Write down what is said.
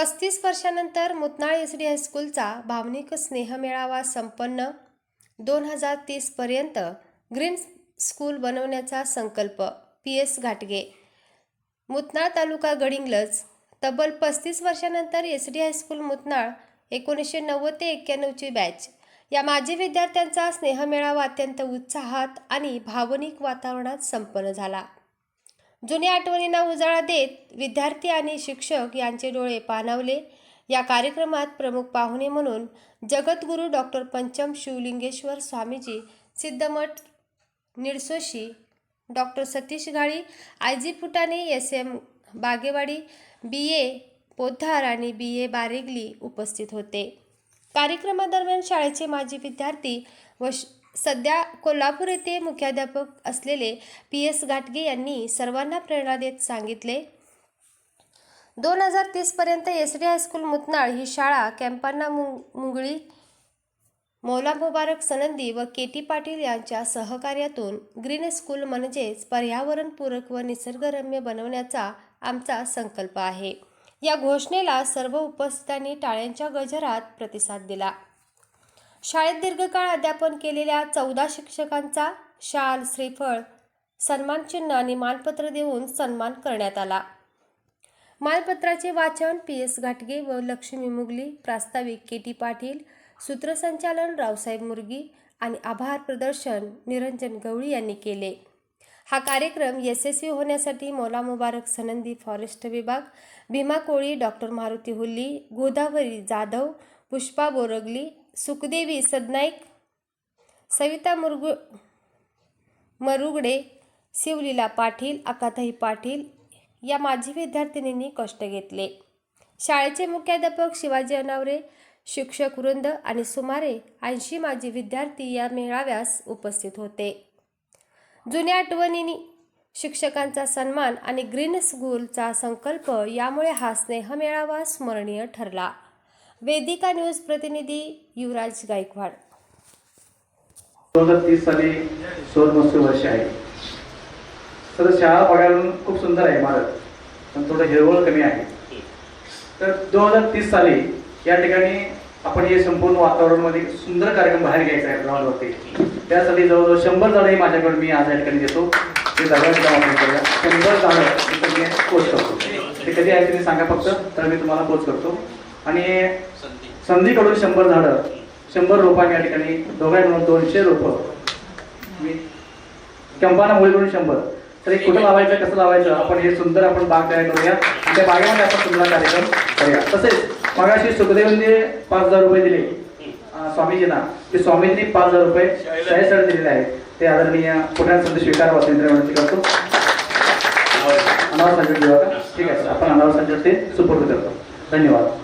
पस्तीस वर्षानंतर मुतनाळ S D हायस्कूलचा भावनिक स्नेहमेळावा संपन्न दोन हजार तीसपर्यंत ग्रीन स्कूल बनवण्याचा संकल्प. पी. एस. घाटगे. मुतनाळ तालुका गडिंगलज. तब्बल पस्तीस वर्षानंतर एस डी हायस्कूल मुतनाळ एकोणीसशे नव्वद ते एक्क्याण्णवची बॅच. या माजी विद्यार्थ्यांचा स्नेहमेळावा अत्यंत उत्साहात आणि भावनिक वातावरणात संपन्न झाला. जुन्या आठवणींना उजाळा देत विद्यार्थी आणि शिक्षक यांचे डोळे पाणावले. या कार्यक्रमात प्रमुख पाहुणे म्हणून Jagadguru doctor Pancham Shivalingeshwar Swamiji Siddhamath Nidsoshi doctor Satish Gali I G Phutane S M Bagewadi B A Poddar आणि बी ए बारेगली उपस्थित होते. कार्यक्रमादरम्यान शाळेचे माजी विद्यार्थी व सध्या कोल्हापूर येथे मुख्याध्यापक असलेले पी एस घाटगे यांनी सर्वांना प्रेरणा देत सांगितले. दोन हजार तीसपर्यंत S D high school Mutnal ही शाळा कॅम्पांना मुंग मुंगळी मौला मुबारक सनंदी व के टी पाटील यांच्या सहकार्यातून ग्रीन स्कूल म्हणजेच पर्यावरणपूरक व निसर्गरम्य बनवण्याचा आमचा संकल्प आहे. या घोषणेला सर्व उपस्थितांनी टाळ्यांच्या गजरात प्रतिसाद दिला. शाळेत दीर्घकाळ अध्यापन केलेल्या चौदा शिक्षकांचा शाल श्रीफळ सन्मानचिन्ह आणि मानपत्र देऊन सन्मान करण्यात आला. मानपत्राचे वाचन पी. एस. घाटगे व लक्ष्मी मुगली प्रास्ताविक के. टी. पाटील सूत्रसंचालन रावसाहेब मुर्गी आणि आभार प्रदर्शन निरंजन गवळी यांनी केले. हा कार्यक्रम यशस्वी होण्यासाठी मौला मुबारक सनंदी फॉरेस्ट विभाग भीमा कोळी डॉक्टर मारुती हुल्ली गोदावरी जाधव पुष्पा बोरगली सुखदेवी सदनाईक सविता मुरगु मरुगडे शिवलीला पाटील अकाताई पाटील या माजी विद्यार्थिनींनी कष्ट घेतले. शाळेचे मुख्याध्यापक शिवाजी अनावरे शिक्षक वृंद आणि सुमारे ऐंशी माजी विद्यार्थी या मेळाव्यास उपस्थित होते. जुन्या आठवणींनी शिक्षकांचा सन्मान आणि ग्रीन स्कूलचा संकल्प यामुळे हा स्नेह मेळावा स्मरणीय ठरला. वेदिका न्यूज प्रतिनिधी युवराज गायकवाड. दोन हजार तीस साली सोल महोत्सव वर्ष आहे. तर शाळा बघायला खूप सुंदर आहे इमारत पण थोडं हिरवळ कमी आहे. तर दोन हजार तीस साली या ठिकाणी आपण हे संपूर्ण वातावरणामध्ये सुंदर कार्यक्रम बाहेर घ्यायचा आहे ग्राउंडवरती. त्यासाठी जवळजवळ शंभर झाडं माझ्याकडून मी आज या ठिकाणी देतो. ते शंभर झाडं मी पोच करतो. ते कधी आहे तुम्ही सांगा फक्त तर मी तुम्हाला पोच करतो. आणि संधीकडून शंभर झाडं शंभर रोपांनी या ठिकाणी दोघांनी म्हणून दोनशे रोपं. मी कंपाना मुलीकडून शंभर. तर हे कुठं लावायचं कसं लावायचं आपण हे सुंदर आपण बाग तयार करूया. त्या बागेमध्ये आपण सुंदर कार्यक्रम करूया. तसेच मगाशी सुखदेवांनी पाच हजार रुपये दिले. स्वामीजींना. ते स्वामींनी पाच हजार रुपये शाळेसाठी दिलेले आहेत. ते आदरणीय पुण्यात संत स्वीकार वासेंद्र विनंती करतो. अनावर संजय ठीक आहे आपण अनावर संजय ते सुपूर्द करतो. धन्यवाद.